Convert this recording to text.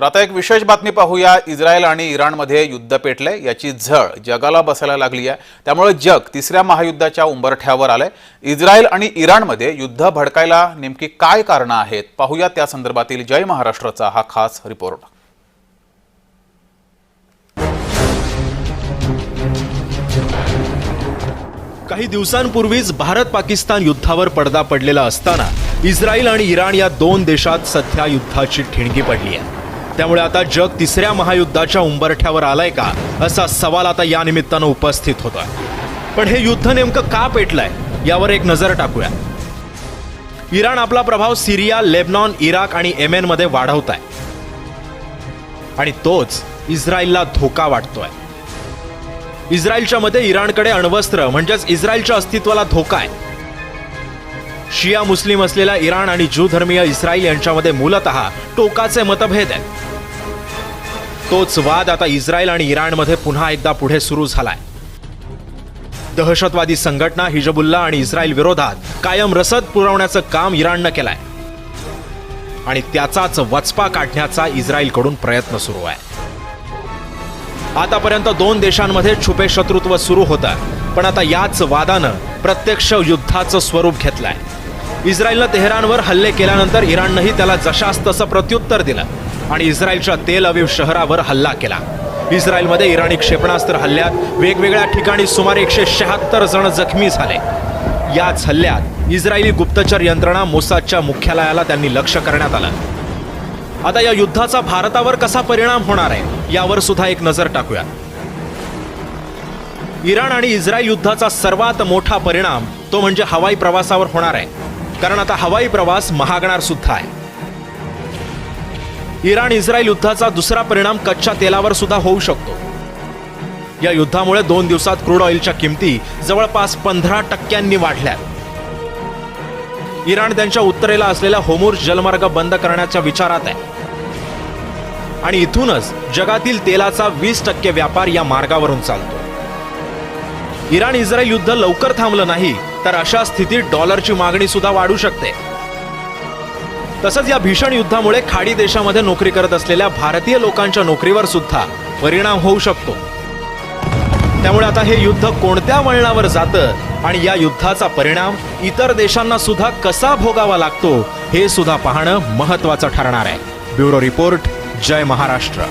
तर आता एक विशेष बातमी पाहूया. इस्रायल आणि इराणमध्ये युद्ध पेटले याची झळ जगाला बसायला लागली आहे. त्यामुळे जग तिसऱ्या महायुद्धाच्या उंबरठ्यावर आलंय. इस्रायल आणि इराणमध्ये युद्ध भडकायला नेमकी काय कारणं आहेत? पाहूया त्या संदर्भातील जय महाराष्ट्राचा हा खास रिपोर्ट. काही दिवसांपूर्वीच भारत पाकिस्तान युद्धावर पडदा पडलेला असताना इस्रायल आणि इराण या दोन देशात सध्या युद्धाची ठिणगी पडली आहे. त्यामुळे आता जग तिसऱ्या महायुद्धाच्या उंबरठ्यावर आलंय का? असा सवाल आता या निमित्तानं उपस्थित होतोय. पण हे युद्ध नेमकं का पेटलंय? यावर एक नजर टाकूया. इराण आपला प्रभाव सिरिया लेबनॉन इराक आणि येमेनमध्ये वाढवत आहे आणि तोच इस्रायलला धोका वाटतोय. इस्रायलच्या मध्ये इराणकडे अण्वस्त्र म्हणजेच इस्रायलच्या अस्तित्वाला धोका आहे. शिया मुस्लिम असलेला इराण आणि ज्यू धर्मीय इस्रायल यांच्यामध्ये मूलतः टोकाचे मतभेद आहेत. तोच वाद आता इस्रायल आणि इराणमध्ये पुन्हा एकदा पुढे सुरू झालाय. दहशतवादी संघटना हिजबुल्ला आणि इस्रायल विरोधात कायम रसद पुरवण्याचं काम इराणनं केलंय. आणि त्याचाच वचपा काढण्याचा इस्रायलकडून प्रयत्न सुरू आहे. आतापर्यंत दोन देशांमध्ये छुपे शत्रुत्व सुरू होतं पण आता याच वादानं प्रत्यक्ष युद्धाचं स्वरूप घेतलंय. इस्रायलनं तेहरानवर हल्ले केल्यानंतर इराणनंही त्याला जशास तसं प्रत्युत्तर दिलं. आणि इस्रायलच्या तेल अवीव शहरावर हल्ला केला. इस्रायलमध्ये इराणी क्षेपणास्त्र हल्ल्यात वेगवेगळ्या ठिकाणी सुमारे एकशे शहात्तर जण जखमी झाले. याच हल्ल्यात इस्रायली गुप्तचर यंत्रणा मोसादच्या मुख्यालयाला त्यांनी लक्ष करण्यात आलं. आता या युद्धाचा भारतावर कसा परिणाम होणार आहे यावर सुद्धा एक नजर टाकूया. इराण आणि इस्रायल युद्धाचा सर्वात मोठा परिणाम तो म्हणजे हवाई प्रवासावर होणार आहे. कारण आता हवाई प्रवास महागणार सुद्धा आहे. इराण इस्रायल युद्धाचा दुसरा परिणाम कच्च्या तेलावर सुद्धा होऊ शकतो. या युद्धामुळे दोन दिवसात क्रूड ऑइलच्या किमती जवळपास पंधरा टक्क्यांनी वाढल्या. इराण त्यांच्या उत्तरेला असलेला होमूर जलमार्ग बंद करण्याच्या विचारात आहे. आणि इथूनच जगातील तेलाचा वीस टक्के व्यापार या मार्गावरून चालतो. इराण इस्रायल युद्ध लवकर थांबलं नाही तर अशा स्थितीत डॉलरची मागणी सुद्धा वाढू शकते. तसंच या भीषण युद्धामुळे खाडी देशामध्ये नोकरी करत असलेल्या भारतीय लोकांच्या नोकरीवर सुद्धा परिणाम होऊ शकतो. त्यामुळे आता हे युद्ध कोणत्या वळणावर जातं आणि या युद्धाचा परिणाम इतर देशांना सुद्धा कसा भोगावा लागतो हे सुद्धा पाहणं महत्वाचं ठरणार आहे. ब्युरो रिपोर्ट जय महाराष्ट्र.